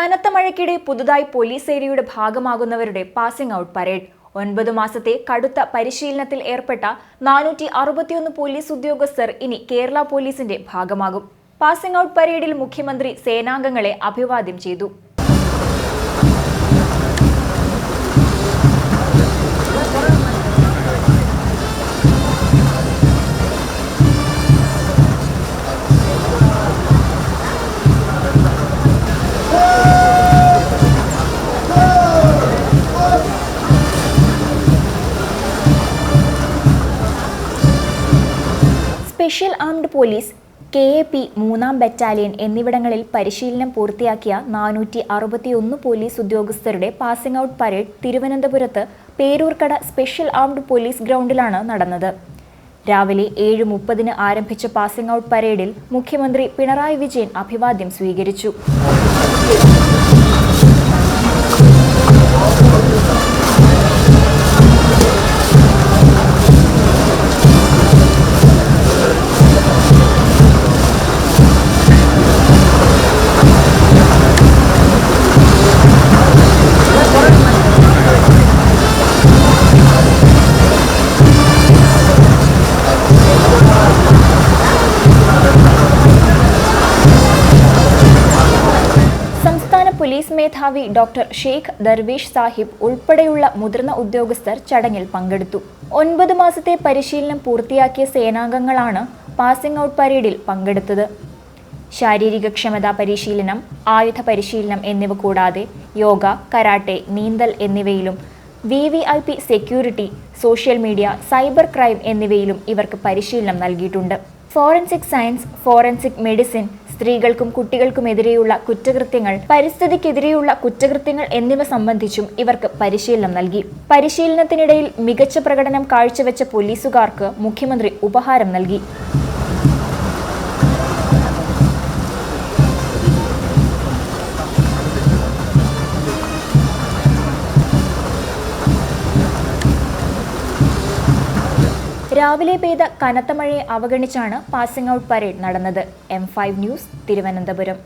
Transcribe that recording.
കനത്ത മഴയ്ക്കിടെ പുതുതായി പോലീസ് ഏരിയയുടെ ഭാഗമാകുന്നവരുടെ പാസിംഗ് ഔട്ട് പരേഡ് ഒൻപത് മാസത്തെ കടുത്ത പരിശീലനത്തിൽ ഏർപ്പെട്ട നാനൂറ്റി അറുപത്തിയൊന്ന് പോലീസ് ഉദ്യോഗസ്ഥർ ഇനി കേരള പോലീസിന്റെ ഭാഗമാകും. പാസിംഗ് ഔട്ട് പരേഡിൽ മുഖ്യമന്ത്രി സേനാംഗങ്ങളെ അഭിവാദ്യം ചെയ്തു. Special armed police K A P മൂന്നാം ബറ്റാലിയൻ എന്നിവിടങ്ങളിൽ പരിശീലനം പൂർത്തിയാക്കിയ നാനൂറ്റി അറുപത്തിയൊന്ന് പോലീസ് ഉദ്യോഗസ്ഥരുടെ പാസിംഗ് ഔട്ട് പരേഡ് തിരുവനന്തപുരത്ത് പേരൂർക്കട സ്പെഷ്യൽ ആംഡ് പോലീസ് ഗ്രൗണ്ടിലാണ് നടന്നത്. രാവിലെ ഏഴ് മുപ്പതിന് ആരംഭിച്ച പാസിംഗ് ഔട്ട് പരേഡിൽ മുഖ്യമന്ത്രി പിണറായി വിജയൻ അഭിവാദ്യം സ്വീകരിച്ചു. മേധാവി ഡോക്ടർ ഷെയ്ഖ് ദർവീഷ് സാഹിബ് ഉൾപ്പെടെയുള്ള മുതിർന്ന ഉദ്യോഗസ്ഥർ ചടങ്ങിൽ പങ്കെടുത്തു. ഒൻപത് മാസത്തെ പരിശീലനം പൂർത്തിയാക്കിയ സേനാംഗങ്ങളാണ് പാസിംഗ് ഔട്ട് പരേഡിൽ പങ്കെടുത്തത്. ശാരീരിക ക്ഷമതാ പരിശീലനം ആയുധ പരിശീലനം എന്നിവ കൂടാതെ യോഗ കരാട്ടെ നീന്തൽ എന്നിവയിലും V V I P security social media cyber crime എന്നിവയിലും ഇവർക്ക് പരിശീലനം നൽകിയിട്ടുണ്ട്. ഫോറൻസിക് സയൻസ് ഫോറൻസിക് മെഡിസിൻ സ്ത്രീകൾക്കും കുട്ടികൾക്കുമെതിരെയുള്ള കുറ്റകൃത്യങ്ങൾ പരിസ്ഥിതിക്കെതിരെയുള്ള കുറ്റകൃത്യങ്ങൾ എന്നിവ സംബന്ധിച്ചും ഇവർക്ക് പരിശീലനം നൽകി. പരിശീലനത്തിനിടയിൽ മികച്ച പ്രകടനം കാഴ്ചവെച്ച പോലീസുകാർക്ക് മുഖ്യമന്ത്രി ഉപഹാരം നൽകി. രാവിലെ പെയ്ത കനത്ത മഴയെ അവഗണിച്ചാണ് പാസിംഗ് ഔട്ട് പരേഡ് നടന്നത്. M five news Thiruvananthapuram.